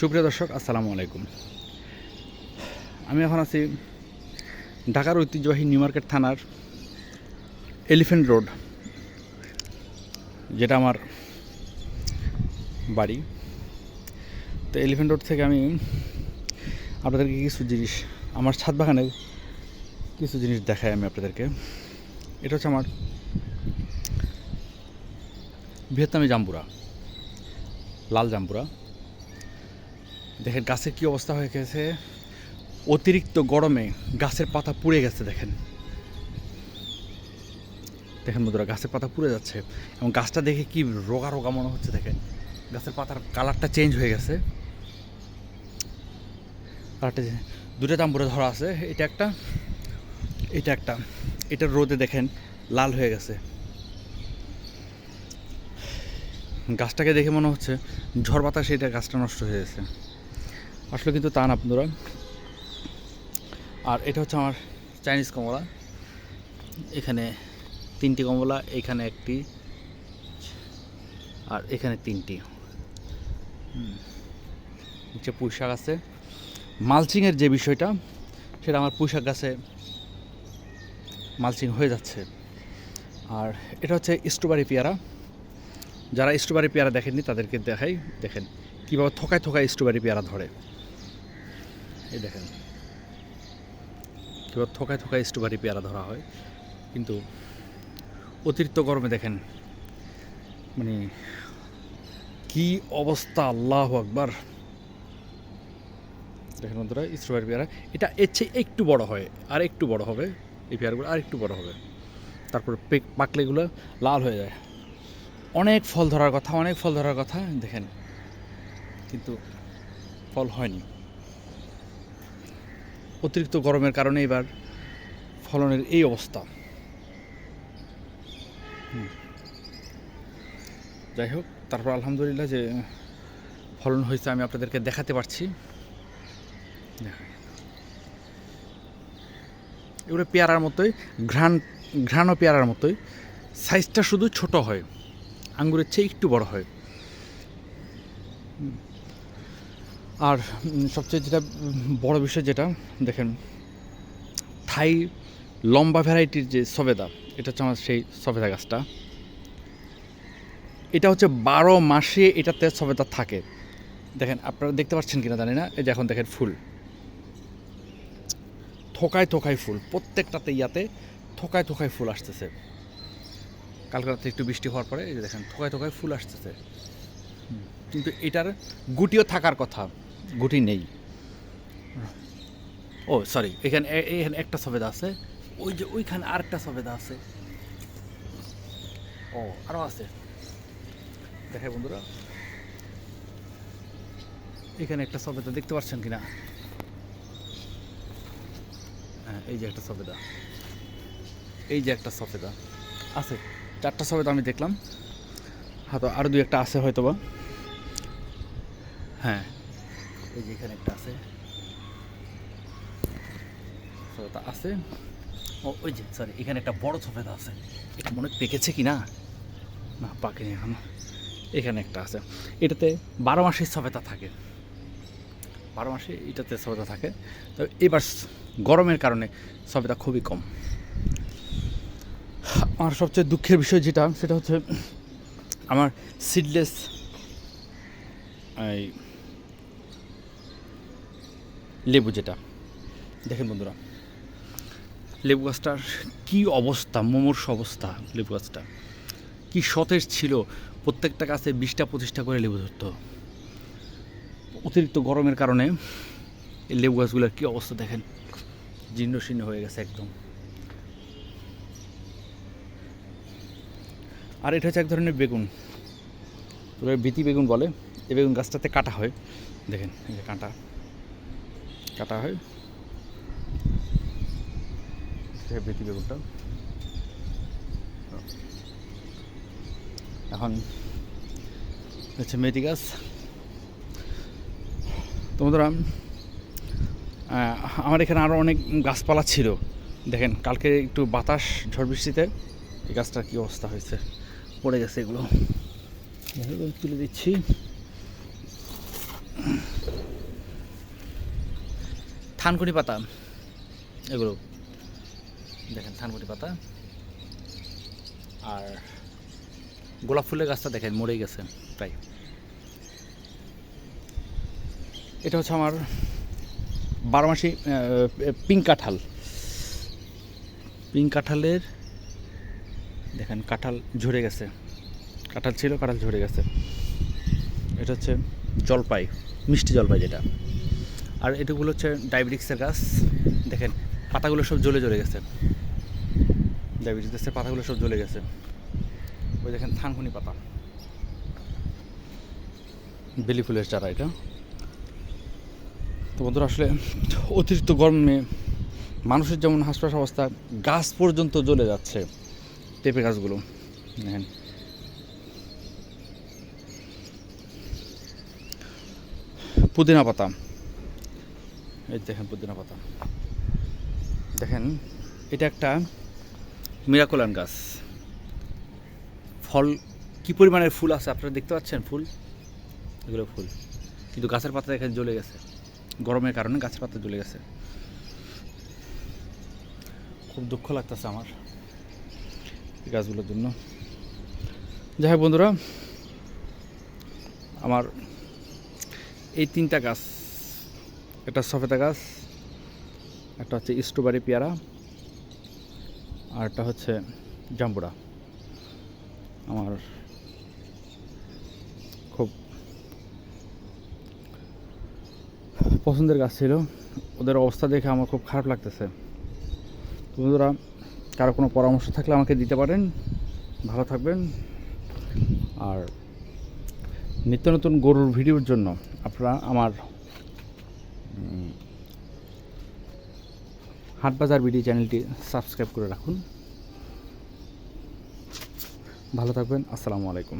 সুপ্রিয় দর্শক, আসসালামু আলাইকুম। আমি এখন আছি ঢাকার ঐতিহ্যবাহী নিউ মার্কেট থানার এলিফেন্ট রোড, যেটা আমার বাড়ি। তো এলিফেন্ট রোড থেকে আমি আপনাদেরকে কিছু জিনিস, আমার ছাদ বাগানের কিছু জিনিস দেখাই আমি আপনাদেরকে। এটা হচ্ছে আমার ভিয়েতনামি জাম্বুরা, লাল জাম্বুরা। দেখেন গাছের কি অবস্থা হয়ে গেছে। অতিরিক্ত গরমে গাছের পাতা পুড়ে গেছে, দেখেন। দেখেন বন্ধুরা, গাছের পাতা পুড়ে যাচ্ছে এবং গাছটা দেখে কি রোগা রোগা মনে হচ্ছে, দেখেন। গাছের পাতার কালারটা চেঞ্জ হয়ে গেছে। কালারটা দুটো জাম্বুরা ধরা আছে, এটা একটা এটা একটা। এটার রোদে দেখেন লাল হয়ে গেছে। গাছটাকে দেখে মনে হচ্ছে ঝড় বাতাসে এটা গাছটা নষ্ট হয়ে গেছে। আসলে কিন্তু তা না, বন্ধুরা। আর এটা হচ্ছে আমার চাইনিজ কমলা। এখানে তিনটি কমলা, এখানে একটি, আর এখানে তিনটি। হুম। নিচে পুঁই আছে। মালচিংয়ের যে বিষয়টা, সেটা আমার পুঁই শাক গাছে মালচিং হয়ে যাচ্ছে। আর এটা হচ্ছে স্ট্রবেরি পেয়ারা। যারা স্ট্রবেরি পেয়ারা দেখেননি, তাদেরকে দেখাই, দেখেন কীভাবে থকায় থকায় স্ট্রবেরি পেয়ারা ধরে। এই দেখেন। কীভাবে থকায় থকায় স্ট্রবেরি পেয়ারা ধরা হয়। কিন্তু অতিরিক্ত গরমে দেখেন মানে কি অবস্থা, আল্লাহ আকবার। দেখেন বন্ধুরা স্ট্রবেরি পেয়ারা। এটা এর চেয়ে একটু বড় হয়, আর একটু বড় হবে। এই পেয়ারাগুলো আর একটু বড় হবে। তারপরে পেক- পাকলেগুলো লাল হয়ে যায়। অনেক ফল ধরার কথা, অনেক ফল ধরার কথা, দেখেন। কিন্তু ফল হয়নি। অতিরিক্ত গরমের কারণে এবার ফলনের এই অবস্থা। যাই হোক, তারপর আলহামদুলিল্লাহ যে ফলন হয়েছে আমি আপনাদেরকে দেখাতে পারছি। এগুলো পেয়ারার মতোই, ঘ্রাণ, ঘ্রাণও পেয়ারার মতোই। সাইজটা শুধু ছোট হয়, আঙ্গুরের চেয়ে একটু বড় হয়। আর সবচেয়ে যেটা বড় বিষয় যেটা, দেখেন, থাই লম্বা ভ্যারাইটির যে সবেদা, এটা হচ্ছে আমার সেই সবেদা গাছটা। এটা হচ্ছে বারো মাসে এটাতে সবেদা থাকে। দেখেন, আপনারা দেখতে পাচ্ছেন কিনা জানি না, এই যে এখন দেখেন ফুল। থোকায় থোকায় ফুল, প্রত্যেকটাতে ইয়াতে থোকায় থোকায় ফুল আসতেছে। কালকে রাতে একটু বৃষ্টি হওয়ার পরে, এই যে দেখেন, থোকায় থোকায় ফুল আসতেছে। কিন্তু এটার গুটিও থাকার কথা। গুটি নেই। ও সরি এখানে এখানে একটা সবেদা আছে। ওই যে ওইখানে আরেকটা সবেদা আছে। ও আরও আছে। দেখে বন্ধুরা। এখানে একটা সবেদা দেখতে পাচ্ছেন কিনা? হ্যাঁ এই যে একটা সবেদা। এই যে একটা সফেদা আছে, চারটা সবেদা আমি দেখলাম। হয়তো আরও দুই একটা আছে হয়তো বা হ্যাঁ। এই যে এখানে একটা আছে। সবেদা আছে। ও, ওই যে সরি এখানে একটা বড় সফেদা আছে। এটা মনে পেকেছে কি না না পাকেনি এখন। এখানে একটা আছে। এটাতে বারো মাসে সবেদা থাকে। বারো মাসে এটাতে সবেদা থাকে। তো এবার গরমের কারণে সবেদা খুবই কম। আমার সবচেয়ে দুঃখের বিষয় যেটা, সেটা হচ্ছে আমার সিডলেস এই লেবু যেটা। দেখেন বন্ধুরা, লেবু গাছটার কী অবস্থা, মোমর্ষ অবস্থা লেবু গাছটা কী সতেজ ছিল, প্রত্যেকটা গাছে বিশটা পঁচিশটা করে লেবু ধরতো। অতিরিক্ত গরমের কারণে এই লেবু গাছগুলোর কী অবস্থা দেখেন, জীর্ণ শীর্ণ হয়ে গেছে একদম। আর এটা হচ্ছে এক ধরনের বেগুন বিতি বেগুন বলে এই বেগুন গাছটাতে কাটা হয়। দেখেন, এই যে কাঁটা। কাটা হয়। এটা বেগুনটা এখন হচ্ছে মেথি গাছ। তো বন্ধুরা আমার এখানে আরও অনেক গাছপালা ছিল। দেখেন, কালকে একটু বাতাস, ঝড় বৃষ্টিতে এই গাছটার কী অবস্থা হয়েছে? পড়ে গেছে এগুলো তুলে দিচ্ছি। থানকুনি পাতা। এগুলো। দেখেন থানকুনি পাতা। আর গোলাপ ফুলের গাছটা দেখেন মরে গেছে, প্রায়। এটা হচ্ছে আমার বারোমাসি পিঙ্ক কাঁঠাল। পিঙ্ক কাঁঠালের, দেখেন, কাঁঠাল ঝরে গেছে। কাঁঠাল ছিল, কাঁঠাল ঝরে গেছে। এটা হচ্ছে জলপাই, মিষ্টি জলপাই যেটা। আর এটুকুলো হচ্ছে ডায়াবেটিক্সের গাছ। দেখেন, পাতাগুলো সব জ্বলে জ্বলে গেছে। ডায়াবেটিক্সের পাতাগুলো সব জ্বলে গেছে। ওই দেখেন থানকুনি পাতা। বেলি ফুলের চারা এটা। তো বন্ধুরা, আসলে অতিরিক্ত গরমে মানুষের যেমন হাসপাস অবস্থা, গাছ পর্যন্ত জ্বলে যাচ্ছে পেঁপে গাছগুলো। দেখেন। পুদিনা পাতা। এই দেখেন পুদিনা পাতা। দেখেন এটা একটা মিরাকোলান গাছ। ফল কি পরিমাণের ফুল আছে আপনারা দেখতে পাচ্ছেন ফুল? এগুলো ফুল। কিন্তু গাছের পাতা এখানে জ্বলে গেছে। গরমের কারণে গাছের পাতা জ্বলে গেছে। খুব দুঃখ লাগতেছে আমার এই গাছগুলোর জন্য। যাই হোক বন্ধুরা আমার এই তিনটা গাছ একটা সফেদা গাছ, একটা হচ্ছে স্ট্রবেরি পেয়ারা, আর একটা হচ্ছে জাম্বুরা। আমার খুব পছন্দের গাছ ছিল। ওদের অবস্থা দেখে আমার খুব খারাপ লাগতেছে। বন্ধুরা, কারও কোনো পরামর্শ থাকলে আমাকে দিতে পারেন। ভালো থাকবেন। আর নিত্য নতুন গরুর ভিডিওর জন্য আপনারা আমার হাটবাজার বিডি চ্যানেলটি সাবস্ক্রাইব করে রাখুন। ভালো থাকবেন। আসসালামু আলাইকুম।